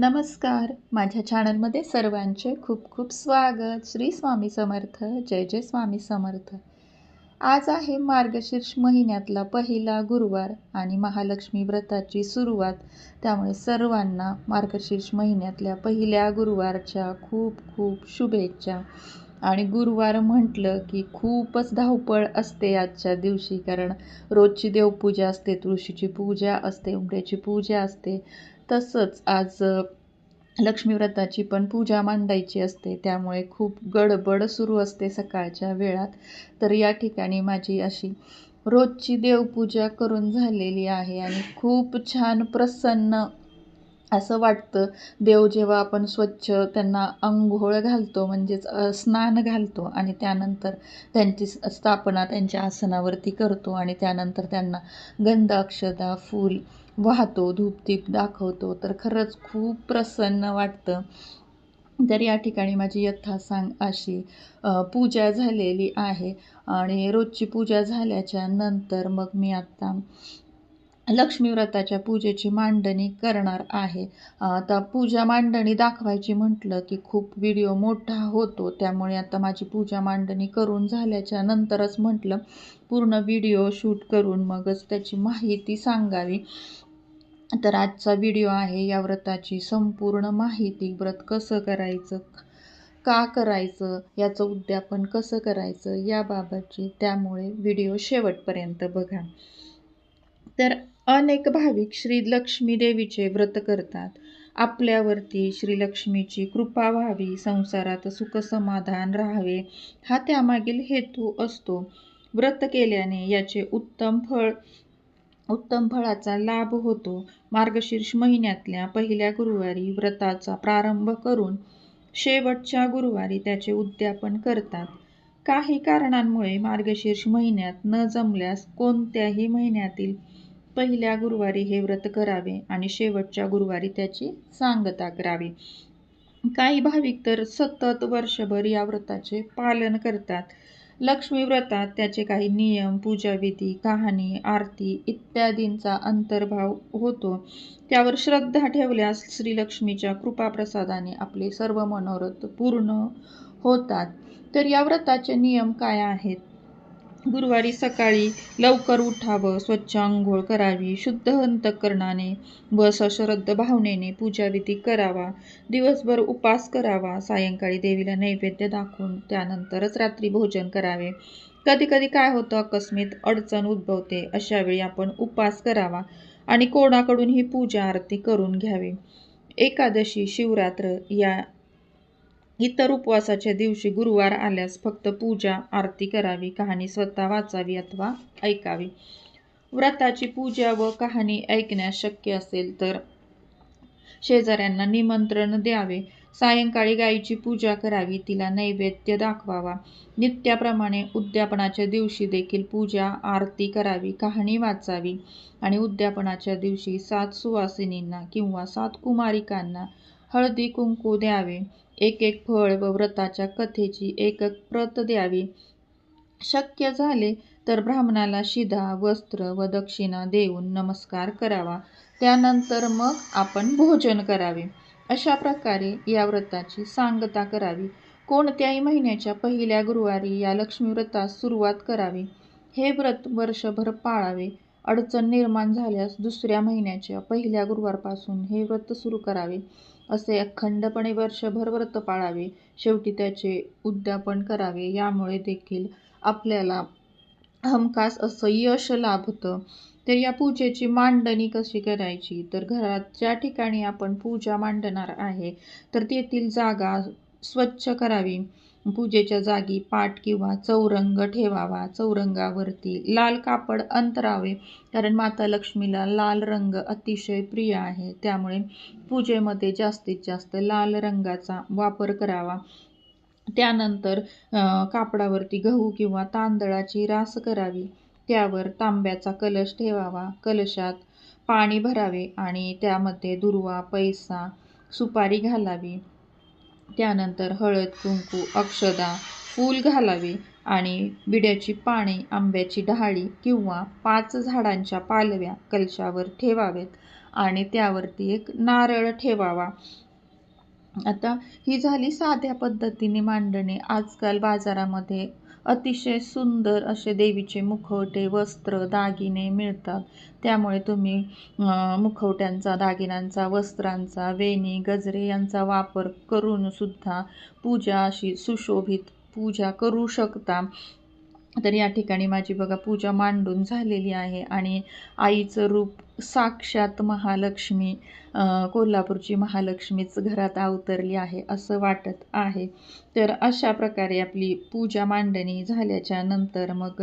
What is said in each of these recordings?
नमस्कार. माझ्या चॅनलमध्ये सर्वांचे खूप खूप स्वागत. श्री स्वामी समर्थ. जय जय स्वामी समर्थ. आज आहे मार्गशीर्ष महिन्यातला पहिला गुरुवार आणि महालक्ष्मी व्रताची सुरुवात. त्यामुळे सर्वांना मार्गशीर्ष महिन्यातल्या पहिल्या गुरुवारच्या खूप खूप शुभेच्छा. आणि गुरुवार म्हटलं की खूपच धावपळ असते आजच्या दिवशी कारण रोजची देवपूजा असते तुळशीची पूजा असते उमड्याची पूजा असते. तसंच आज लक्ष्मीव्रताची पण पूजा मांडायची असते त्यामुळे खूप गडबड सुरू असते सकाळच्या वेळात. तर या ठिकाणी माझी अशी रोजची देवपूजा करून झालेली आहे आणि खूप छान प्रसन्न असं वाटतं. देव जेव्हा आपण स्वच्छ त्यांना अंघोळ घालतो म्हणजेच स्नान घालतो आणि त्यानंतर त्यांची स्थापना त्यांच्या आसनावरती करतो आणि त्यानंतर त्यांना गंध अक्षदा फूल वाहतो धूपदीप दाखवतो. तर खरंच खूप प्रसन्न वाटतं. तर या ठिकाणी माझी यथा सांग अशी पूजा झालेली आहे. आणि रोजची पूजा झाल्याच्यानंतर मग मी आत्ता लक्ष्मीव्रताच्या पूजेची मांडणी करणार आहे. आता पूजा मांडणी दाखवायची म्हटलं की खूप व्हिडिओ मोठा होतो. त्यामुळे आता माझी पूजा मांडणी करून झाल्याच्या नंतरच म्हटलं पूर्ण व्हिडिओ शूट करून मगच त्याची माहिती सांगावी. तर आजचा व्हिडिओ आहे या व्रताची संपूर्ण माहिती. व्रत कसं करायचं? का करायचं? याचं उद्यापन कसं करायचं? याबाबतची त्यामुळे व्हिडिओ शेवटपर्यंत बघा. तर अनेक भाविक श्री लक्ष्मी देवीचे व्रत करतात. आपल्यावरती श्रीलक्ष्मीची कृपा व्हावी संसारात सुखसमाधान राहावे हा त्यामागील हेतू असतो. व्रत केल्याने याचे उत्तम फळ उत्तम फळाचा लाभ होतो. मार्गशीर्ष महिन्यातल्या पहिल्या गुरुवारी व्रताचा प्रारंभ करून शेवटच्या गुरुवारी त्याचे उद्यापन करतात. काही कारणांमुळे मार्गशीर्ष महिन्यात न जमल्यास कोणत्याही महिन्यातील पहिल्या गुरुवारी हे व्रत करावे आणि शेवटच्या गुरुवारी त्याची सांगता करावी. काही भाविक तर सतत वर्षभर या व्रताचे पालन करतात. लक्ष्मी व्रतात त्याचे काही नियम पूजाविधी कहाणी आरती इत्यादींचा अंतर्भाव होतो. त्यावर श्रद्धा ठेवल्यास श्रीलक्ष्मीच्या कृपाप्रसादाने आपले सर्व मनोरथ पूर्ण होतात. तर या व्रताचे नियम काय आहेत? गुरुवारी सकाळी लवकर उठावं स्वच्छ आंघोळ करावी शुद्ध अंतकरणाने व सश्रद्ध भावनेने पूजाविधी करावा दिवसभर उपास करावा सायंकाळी देवीला नैवेद्य दाखवून त्यानंतरच रात्री भोजन करावे. कधी कधी काय होतं अकस्मित अडचण उद्भवते अशावेळी आपण उपास करावा आणि कोणाकडून ही पूजा आरती करून घ्यावी. एकादशी शिवरात्र या इतर उपवासाच्या दिवशी गुरुवार आल्यास फक्त पूजा आरती करावी कहाणी स्वतः वाचावी अथवा ऐकावी. व्रताची पूजा व कहाणी ऐकण्यास शक्य असेल तर शेजाऱ्यांना निमंत्रण द्यावे. सायंकाळी गायीची पूजा करावी तिला नैवेद्य दाखवावा. नित्याप्रमाणे उद्यापनाच्या दिवशी देखील पूजा आरती करावी कहाणी वाचावी. आणि उद्यापनाच्या दिवशी सात सुवासिनींना किंवा सात कुमारिकांना हळदी कुंकू द्यावे. एक एक फळ व व्रताच्या कथेची एक एक प्रत द्यावी. शक्य झाले तर ब्राह्मणाला शिधा वस्त्र व दक्षिणा देऊन नमस्कार करावा. त्यानंतर मग आपण भोजन करावे. अशा प्रकारे या व्रताची सांगता करावी. कोणत्याही महिन्याच्या पहिल्या गुरुवारी या लक्ष्मी व्रतास सुरुवात करावी. हे व्रत वर्षभर पाळावे. अडचण निर्माण झाल्यास दुसऱ्या महिन्याच्या पहिल्या गुरुवारपासून हे व्रत सुरू करावे. असे अखंडपणे वर्षभर व्रत पाळावे. शेवटी त्याचे उद्यापन करावे. यामुळे देखील आपल्याला हमखास असं यश लाभतं. तर या पूजेची मांडणी कशी करायची? तर घरात ज्या ठिकाणी आपण पूजा मांडणार आहे तर तेथील जागा स्वच्छ करावी. पूजेच्या जागी पाट किंवा चौरंग ठेवावा. चौरंगावरती लाल कापड अंतरावे. कारण माता लक्ष्मीला लाल रंग अतिशय प्रिय आहे. त्यामुळे पूजेमध्ये जास्तीत जास्त लाल रंगाचा वापर करावा. त्यानंतर कापडावरती गहू किंवा तांदळाची रास करावी. त्यावर तांब्याचा कलश ठेवावा. कलशात पाणी भरावे आणि त्यामध्ये दुर्वा पैसा सुपारी घालावी. त्यानंतर हळद कुंकू अक्षदा फूल घालावे आणि बिड्याची पाने आंब्याची डहाळी किंवा पाच झाडांच्या पालव्या कलशावर ठेवावेत आणि त्यावरती एक नारळ ठेवावा. आता ही झाली साध्या पद्धतीने मांडणे. आजकाल बाजारामध्ये अतिशय सुंदर असे देवीचे मुखवटे वस्त्र दागिने मिळतात. त्यामुळे तुम्ही मुखवट्यांचा दागिन्यांचा वस्त्रांचा वेणी गजरे यांचा वापर करूनसुद्धा पूजा अशी सुशोभित पूजा करू शकता. तर या ठिकाणी माझी बघा पूजा मांडून झालेली आहे आणि आईचं रूप साक्षात महालक्ष्मी कोल्हापूरची महालक्ष्मीच घरात अवतरली आहे असं वाटत आहे. तर अशा प्रकारे आपली पूजा मांडणी झाल्याच्यानंतर मग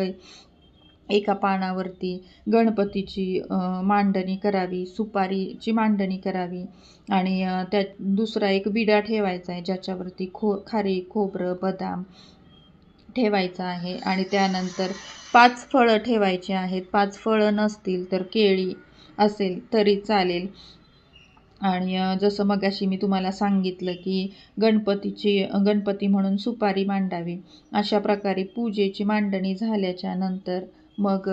एका पानावरती गणपतीची मांडणी करावी सुपारीची मांडणी करावी आणि त्या दुसरा एक विडा ठेवायचा आहे ज्याच्यावरती खो खारी खोबरं बदाम ठेवायचा आहे आणि त्यानंतर पाच फळं ठेवायची आहेत. पाच फळं नसतील तर केळी असेल तरी चालेल. आणि जसं मगाशी मी तुम्हाला सांगितलं की गणपतीची गणपती म्हणून सुपारी मांडावी. अशा प्रकारे पूजेची मांडणी झाल्याच्यानंतर मग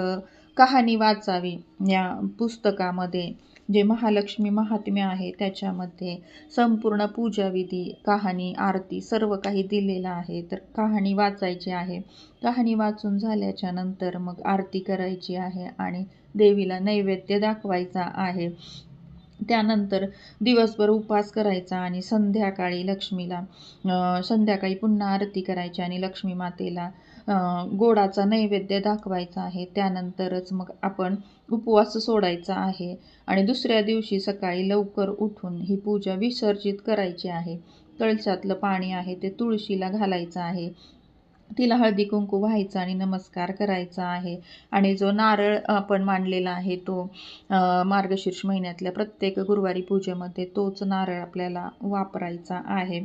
कहाणी वाचावी या पुस्तकामध्ये. जे महालक्ष्मी महात्म्य आहे त्याच्यामध्ये संपूर्ण पूजाविधी कहाणी आरती सर्व काही दिलेलं आहे. तर कहाणी वाचायची आहे. कहाणी वाचून झाल्याच्यानंतर मग आरती करायची आहे आणि देवीला नैवेद्य दाखवायचा आहे. त्यानंतर दिवसभर उपवास करायचा आणि संध्याकाळी लक्ष्मीला संध्याकाळी पुन्हा आरती करायची आणि लक्ष्मी मातेला गोडाचा नैवेद्य दाखवायचा आहे. त्यानंतरच मग आपण उपवास सोडायचा आहे आणि दुसऱ्या दिवशी सकाळी लवकर उठून ही पूजा विसर्जित करायची आहे. कळशातलं पाणी आहे ते तुळशीला घालायचं आहे. तिला हळदी कुंकू व्हायचा आणि नमस्कार करायचा आहे. आणि जो नारळ आपण मांडलेला आहे तो मार्गशीर्ष महिन्यातल्या प्रत्येक गुरुवारी पूजेमध्ये तोच नारळ आपल्याला वापरायचा आहे.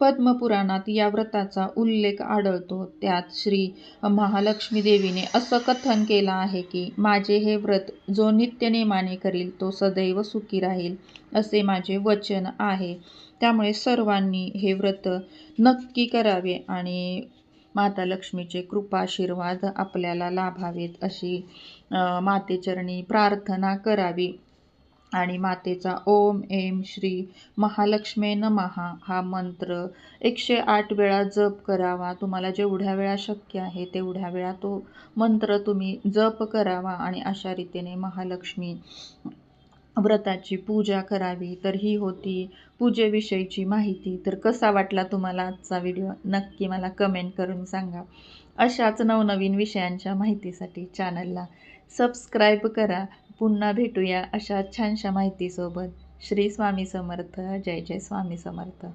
पद्मपुराणात या व्रताचा उल्लेख आढळतो. त्यात श्री महालक्ष्मी देवीने असं कथन केलं आहे की माझे हे व्रत जो नित्यनेमाने करील तो सदैव सुखी राहील असे माझे वचन आहे. त्यामुळे सर्वांनी हे व्रत नक्की करावे आणि माता लक्ष्मीचे कृपाशीर्वाद आपल्याला लाभावेत अशी मातेचरणी प्रार्थना करावी. आणि मातेचा ओम एम श्री महालक्ष्मे नमहा हा मंत्र एकशे आठ वेळा जप करावा. तुम्हाला जेवढ्या वेळा शक्य आहे तेवढ्या वेळा तो मंत्र तुम्ही जप करावा. आणि अशा रीतीने महालक्ष्मी व्रताची पूजा करावी तर ही होती पूजेविषयीची माहिती. तर कसा वाटला तुम्हाला आजचा व्हिडिओ? नक्की मला कमेंट करून सांगा. अशाच नवनवीन विषयांच्या माहितीसाठी चॅनलला सबस्क्राईब करा. पुन्हा भेटूया अशा छानशा माहितीसोबत. श्री स्वामी समर्थ. जय जय स्वामी समर्थ.